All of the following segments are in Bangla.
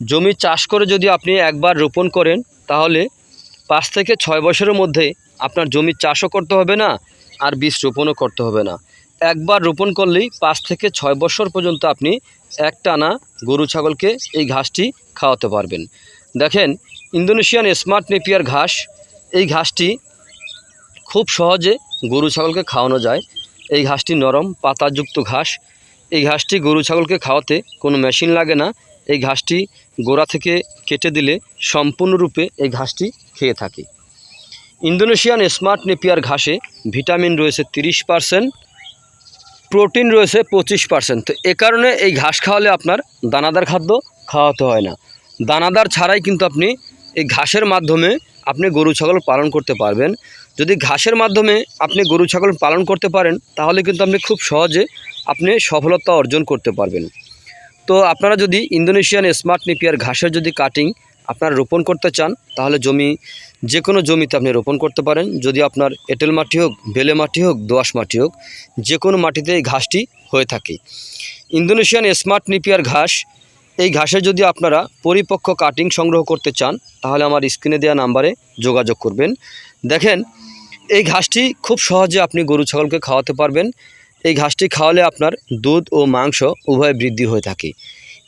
জমি চাষ করে যদি আপনি একবার রোপণ করেন, তাহলে পাঁচ থেকে ছয় বছরের মধ্যে আপনার জমি চাষও করতে হবে না, আর বীজ রোপণও করতে হবে না। একবার রোপণ করলেই পাঁচ থেকে ছয় বছর পর্যন্ত আপনি একটানা গরু ছাগলকে এই ঘাসটি খাওয়াতে পারবেন। দেখেন, ইন্দোনেশিয়ান স্মার্ট নেপিয়ার ঘাস, এই ঘাসটি খুব সহজে গরু ছাগলকে খাওয়ানো যায়। এই ঘাসটি নরম পাতাযুক্ত ঘাস। এই ঘাসটি গরু ছাগলকে খাওয়াতে কোনো মেশিন লাগে না। এই ঘাসটি গোড়া থেকে কেটে দিলে সম্পূর্ণরূপে এই ঘাসটি খেয়ে থাকে। ইন্দোনেশিয়ান স্মার্ট নেপিয়ার ঘাসে ভিটামিন রয়েছে তিরিশ পারসেন্ট, প্রোটিন রয়েছে পঁচিশ পার্সেন্ট। তো এ কারণে এই ঘাস খাওয়ালে আপনার দানাদার খাদ্য খাওয়াতে হয় না। দানাদার ছাড়াই কিন্তু আপনি এই ঘাসের মাধ্যমে আপনি গরু, ছাগল পালন করতে পারবেন। যদি ঘাসের মাধ্যমে আপনি গরু, ছাগল পালন করতে পারেন, তাহলে কিন্তু আপনি খুব সহজে আপনি সফলতা অর্জন করতে পারবেন। তো আপনারা যদি ইন্দোনেশিয়ান স্মার্ট নিপিয়ার ঘাসের যদি কাটিং আপনারা রোপণ করতে চান, তাহলে জমি যে কোনো জমিতে আপনি রোপণ করতে পারেন। যদি আপনার এঁটেল মাটি হোক, বেলে মাটি হোক দোআঁশ মাটি হোক যে কোনো মাটিতে এই ঘাসটি হয়ে থাকে। ইন্দোনেশিয়ান স্মার্ট নিপিয়ার ঘাস, এই ঘাসে যদি আপনারা পরিপক্ক কাটিং সংগ্রহ করতে চান, তাহলে আমার স্ক্রিনে দেওয়া নাম্বারে যোগাযোগ করবেন। দেখেন, এই ঘাসটি খুব সহজে আপনি গরু, ছাগলকে খাওয়াতে পারবেন। এই ঘাসটি খাওয়ালে আপনার দুধ ও মাংস উভয় বৃদ্ধি হয়ে থাকে।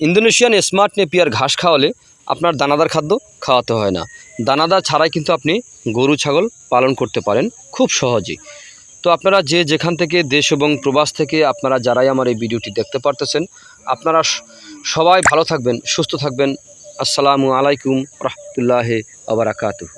ইন্দোনেশিয়ান স্মার্ট নেপিয়ার ঘাস খাওয়ালে আপনার দানাদার খাদ্য খাওয়াতে হয় না। দানাদার ছাড়াই কিন্তু আপনি গরু, ছাগল পালন করতে পারেন খুব সহজেই। তো আপনারা যে যেখান থেকে দেশ এবং প্রবাস থেকে আপনারা যারাই আমার এই ভিডিওটি দেখতে পারতেছেন, আপনারা সবাই ভালো থাকবেন, সুস্থ থাকবেন। আসসালামু আলাইকুম রহমতুল্লাহ আবরাকাতুহ